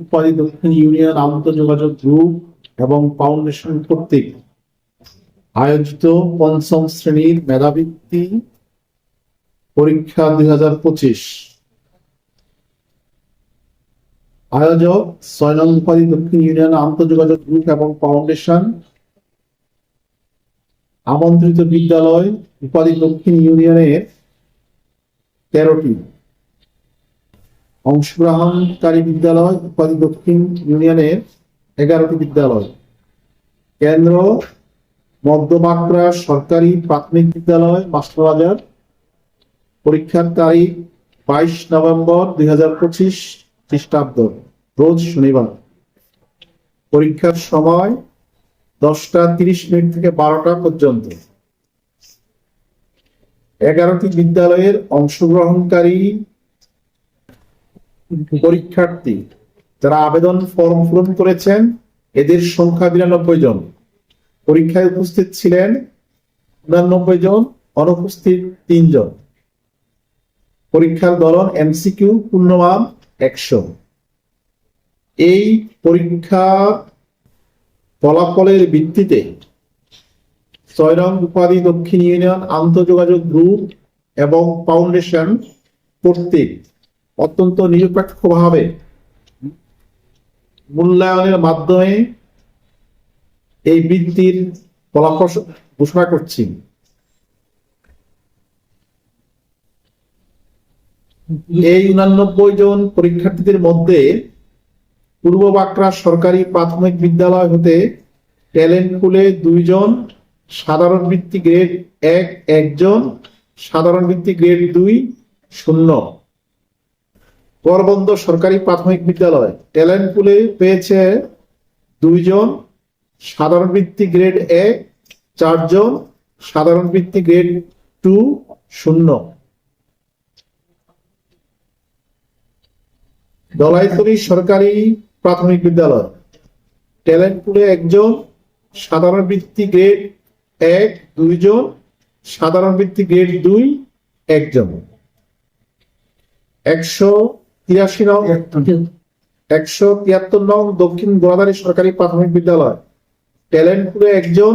উপাধি দক্ষিণ ইউনিয়ন আন্তঃযোগাযোগ গ্রুপ এবং ফাউন্ডেশন কর্তৃক আয়োজিত পঞ্চম শ্রেণির মেধাবৃত্তি পরীক্ষা দুই হাজার পঁচিশ। আয়োজক ছয় উপাধি দক্ষিণ ইউনিয়ন আন্তঃযোগাযোগ গ্রুপ এবং ফাউন্ডেশন আমন্ত্রিত বিদ্যালয় উপাধি দক্ষিণ ইউনিয়নের তেরোটি। অংশগ্রহণকারী বিদ্যালয় উপাধি দক্ষিণ ইউনিয়নের এগারোটি বিদ্যালয়। কেন্দ্র মধ্যবাঁকড়া সরকারি প্রাথমিক বিদ্যালয়, মাস্টারবাজার। পরীক্ষার তারিখ বাইশ নভেম্বর দুই হাজার পঁচিশ খ্রিস্টাব্দ, রোজ শনিবার। পরীক্ষার সময় দশটা তিরিশ মিনিট থেকে বারোটা পর্যন্ত। এগারোটি বিদ্যালয়ের অংশগ্রহণকারী পরীক্ষার্থী যারা আবেদন ফর্ম পূরণ করেছেন, এদের সংখ্যা বিরানব্বই জন। পরীক্ষায় উপস্থিত ছিলেন উনানব্বই জন, অনুপস্থিত তিনজন পরীক্ষার দলন এমসিকিউ, পূর্ণমান একশো। এই পরীক্ষার ফলাফলের ভিত্তিতে নং উপাধি দক্ষিণ ইউনিয়ন আন্তঃযোগাযোগ গ্রুপ এবং ফাউন্ডেশন কর্তৃক অত্যন্ত নিরপেক্ষভাবে মূল্যায়নের মাধ্যমে এই বৃত্তির ফলাফল ঘোষণা করছি। এই উনানব্বই জন পরীক্ষার্থীদের মধ্যে পূর্ব বাঁকড়া সরকারি প্রাথমিক বিদ্যালয় হতে ট্যালেন্ট পুলে দুইজন সাধারণ বৃত্তি গ্রেড এক, একজন, সাধারণ বৃত্তি গ্রেড দুই, শূন্য। করবন্দ সরকারি প্রাথমিক বিদ্যালয় ট্যালেন্ট পুলে পেয়েছে দুইজন, সাধারণ বৃত্তি গ্রেড এক, চারজন, সাধারণ বৃত্তি গ্রেড টু শূন্য। দলাইতরি সরকারি প্রাথমিক বিদ্যালয় ট্যালেন্ট পুলে একজন, সাধারণ বৃত্তি গ্রেড এক দুইজন সাধারণ বৃত্তি গ্রেড দুই একজন একশো তিরাশি নং একশো তিয়াত্তর নং দক্ষিণ গোয়াদারি সরকারি প্রাথমিক বিদ্যালয়। ট্যালেন্ট পুলে একজন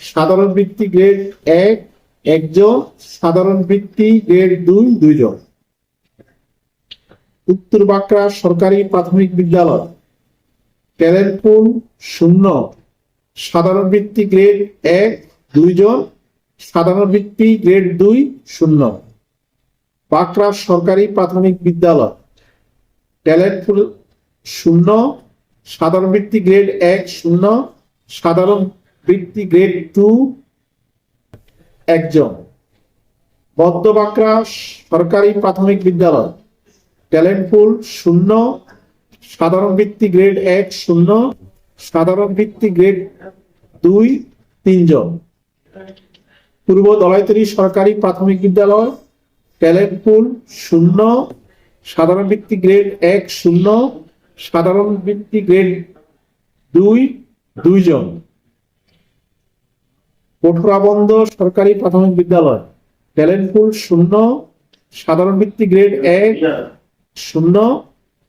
সাধারণ বৃত্তি গ্রেড এক একজন সাধারণ বৃত্তি গ্রেড দুই দুইজন উত্তর বাঁকড়া সরকারি প্রাথমিক বিদ্যালয়। ট্যালেন্টপুল শূন্য। সাধারণ বৃত্তি গ্রেড এক দুইজন সাধারণ বৃত্তি গ্রেড দুই শূন্য। বাঁকড়া সরকারি প্রাথমিক বিদ্যালয় ট্যালেন্টপুল শূন্য, সাধারণ বৃত্তি গ্রেড এক শূন্য, সাধারণ বৃত্তি গ্রেড টু একজন। বদ্ধ বাঁকড়া সরকারি প্রাথমিক বিদ্যালয়, ট্যালেন্ট পুল শূন্য, সাধারণ বৃত্তি গ্রেড এক শূন্য সাধারণ ভিত্তি গ্রেড দুই তিনজন পূর্ব দলাইতরি সরকারি প্রাথমিক বিদ্যালয়, ট্যালেন্ট পুল শূন্য, সাধারণ ভিত্তি গ্রেড এক শূন্য, সাধারণ ভিত্তি গ্রেড দুই দুইজন কঠোরাবন্ধ সরকারি প্রাথমিক বিদ্যালয়, ট্যালেন্ট পুল শূন্য, সাধারণ ভিত্তি গ্রেড এক শূন্য,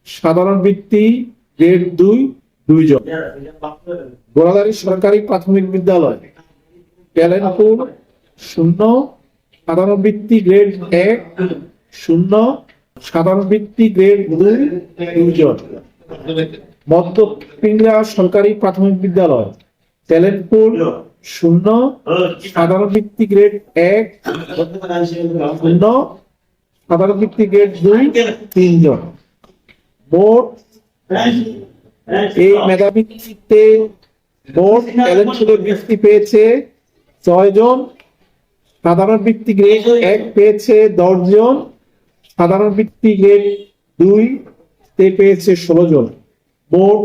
সাধারণ বৃত্তি গ্রেড দুই দুইজন। গোড়াদারি সরকারি প্রাথমিক বিদ্যালয় ট্যালেন্টপুর শূন্য সাধারণ বৃত্তি গ্রেড এক শূন্য সাধারণ বৃত্তি গ্রেড দুই, দুইজন। মধ্য পিংলা সরকারি প্রাথমিক বিদ্যালয় ট্যালেন্টপুর শূন্য সাধারণ বৃত্তি গ্রেড এক শূন্য সাধারণ বৃত্তি গ্রেড দুই, তিনজন। মোট এই মেধাবৃত্তিতে মোট ট্যালেন্ট স্কুলের বৃত্তি পেয়েছে, ছয় জন। সাধারণ বৃত্তি গ্রেড এক পেয়েছে দশ জন। সাধারণ বৃত্তি গ্রেড দুই তে পেয়েছে ষোলো জন। মোট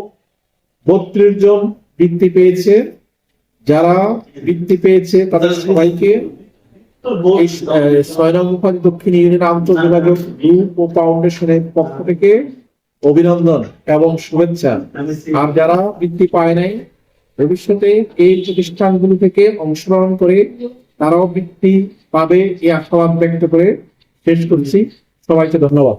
বত্রিশ জন বৃত্তি পেয়েছে। যারা বৃত্তি পেয়েছে তাদের সবাইকে ছয় নং দক্ষিণ ইউনিয়ন আন্তঃযোগাযোগ গ্রুপ ও ফাউন্ডেশনের পক্ষ থেকে অভিনন্দন এবং শুভেচ্ছা। আর যারা বৃত্তি পায় নাই ভবিষ্যতে এই প্রতিষ্ঠানগুলো থেকে অংশগ্রহণ করে তারাও বৃত্তি পাবে এই আশাবাদ ব্যক্ত করে শেষ করছি। সবাইকে ধন্যবাদ।